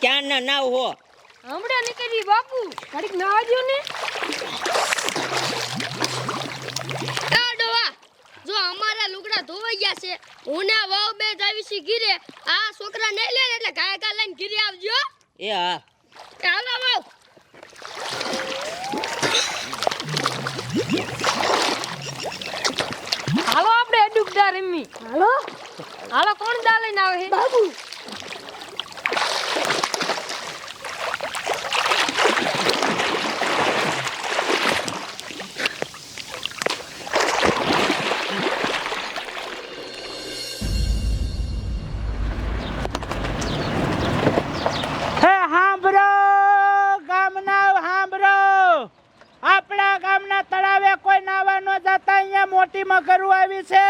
ક્યાં ના નાવ હો? હમણાં નીકળી બાપુ. ઘડીક ના. આવજો ને જો અમારા લુગડા ધોવાઈ ગયા છે હું ને વાવ બે જાવી છી ઘીરે. આ છોકરા નહીં લે એટલે ગાય ગા લઈને ઘીરે આવજો. એ હા. ચાલો હાલો વાવ. હાલો આપણે અડુકડા રમી. હાલો? હાલો કોણ દા લઈને આવે? બાબુ ગામના તળાવે કોઈ નાવા ન જતા અહીંયા મોટી મગરું આવી છે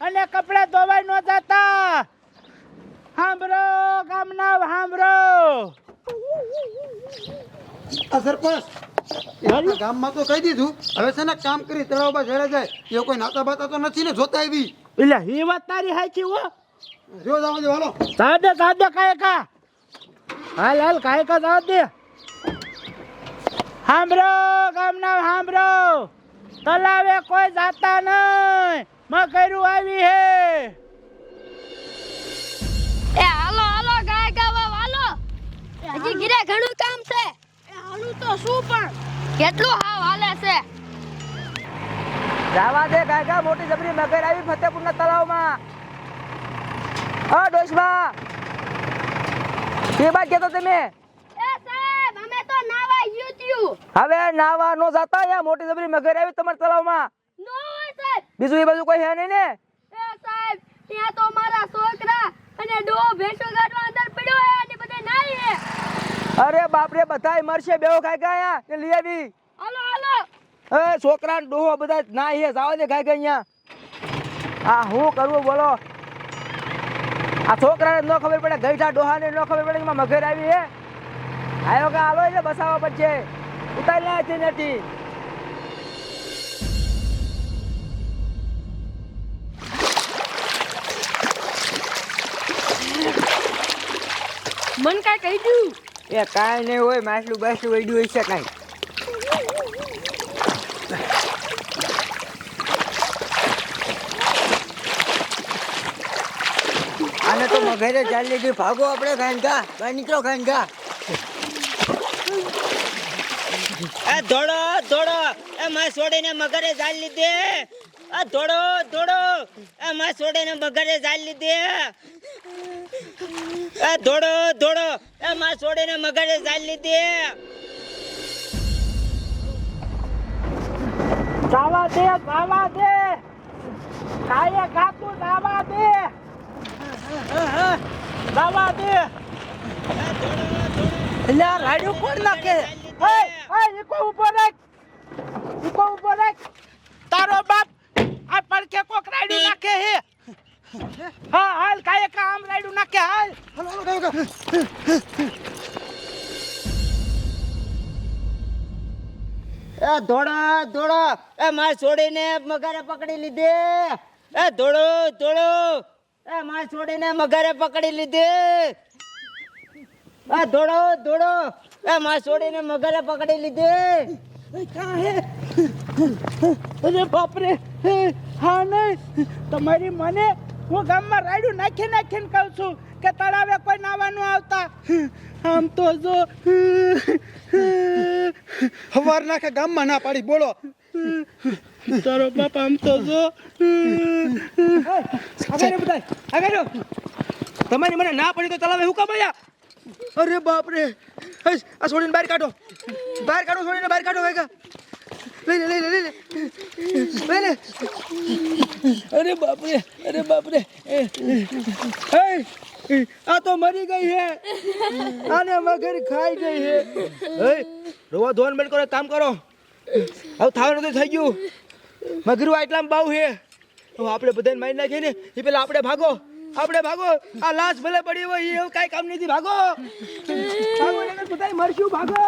અને કપડા ધોવાઈ ન જતા. હાંભળો ગામના હાંભળો આ સરપંચ એ ગામમાં તો કહી દીધું હવે છે ને કામ કરી તળાવમાં જડે જાય. એ કોઈ નાતા બાતા તો નથી ને જોતા આવી. એટલે હી વાત તારી હાચી હો. જો જાવ દે હાલો. સાદે સાદે કાય કા હાલ હાલ કાય કા જાવ દે. હાંભળો ગામના હાંભળો તલાવે કોઈ જાતા નહીં મગરું આવી હે. એ હાલો હાલો ગાય ગાવા હાલો. હજી ગીરે ઘણું કામ છે. એ હાલું તો શું પણ? કેટલું હાવ હાલે છે. જાવા દે કાકા મોટી જબરી મગર આવી ફતેપુરના તળાવમાં. અ ડોશબા કે બાદ કેતો તમે એ સાહેબ અમે તો નાવા યુટ્યુબ હવે નાવા નો જાતા યા મોટી જબરી મગર આવી તમારા તળાવમાં. નો સાહેબ. બીજું એ બાજુ કોઈ હે નહીં ને? એ સાહેબ ત્યાં તો મારા છોકરા અને ડો ભેંસો ગાડવા અંદર પડ્યો હે અને બધે નાઈ હે. અરે બાપરે બધાય મરશે બેહો કાકા ગયા કે લઈ આવી. હાલો હાલો. એ છોકરા ને ડોહો બધા ના હે જાવ દે ગયા અહીંયા. આ હું કરવું બોલો? આ છોકરાને ન ખબર પડે ગઈઠા ડોહાને ન ખબર પડે કે એમાં મગર આવી હે? આયો કે હાલો એટલે બસાવા પડશે. ઉતારી લે નથી. મન કાઈ કહી દઉં? એ કાંઈ નહીં હોય માછલું બાછલું વળ્યું હોય છે કાંઈ. આને તો મગરે ચાલી ગઈ ભાગો આપણે બહાર નીકળો ખાઈને કા એ દોડો દોડો એ માં છોડીને મગરે જાળ લીધે. એ દોડો દોડો એ માં છોડીને મગરે જાળ લીધે. એ દોડો દોડો એ માં છોડીને મગરે જાળ લીધે. જાવા દે જાવા દે. કાયે કાતું જાવા દે. જાવા દે. એટલે રાડ્યું કોણ નાખે? હે? ઈકો ઊભો રાખ. ઈકો ઊભો રાખ. તારો બાપ આ પડકે કોક રાયડું નાખે હે. હા, હાલ કાયે કામ રાડ્યું નાખે, હાલ. હાલો હાલો કાકા એ દોડો દોડો એ માર છોડીને મગારે પકડી લીધે. એ દોડો દોડો એ માર છોડીને મગારે પકડી લીધે. એ દોડો દોડો એ માં છોડીને મગરે પકડી લીધે. અરે બાપરે હે, હા નહીં. તમારી મને હું ગામમાં રાયડું નાખી નાખીને કહું છું કે તળાવે કોઈ નાવાનું આવતા. આમ તો જો હવાર નાખે ગામમાં ના પાડી બોલો. તારો બાપ આમ તો જો આગળ બધા આગળ તમારી મને ના પડી તો ચલાવે હું કામ અરે બાપ રે આ છોડીને બહાર કાઢો. બહાર કાઢો, છોડીને બહાર કાઢો ભાઈ લઈ લે લઈ લે લઈ લે. અરે બાપરે અરે બાપરે. આ તો મરી ગઈ હે. આને મગર ખાઈ ગઈ હે. હે રોવા ધોન બંધ કરો કામ કરો. હવે થાવ નથી થઈ ગયું. મગરું આટલામાં બાવ હે. આપણે બધાને મારી નાખીએ ને, એ પેલા આપણે ભાગો. આપણે ભાગો. આ લાશ ભલે પડી હોય એવું કઈ કામ નથી. ભાગો. ભાગો ને બધાય મરશું. ભાગો.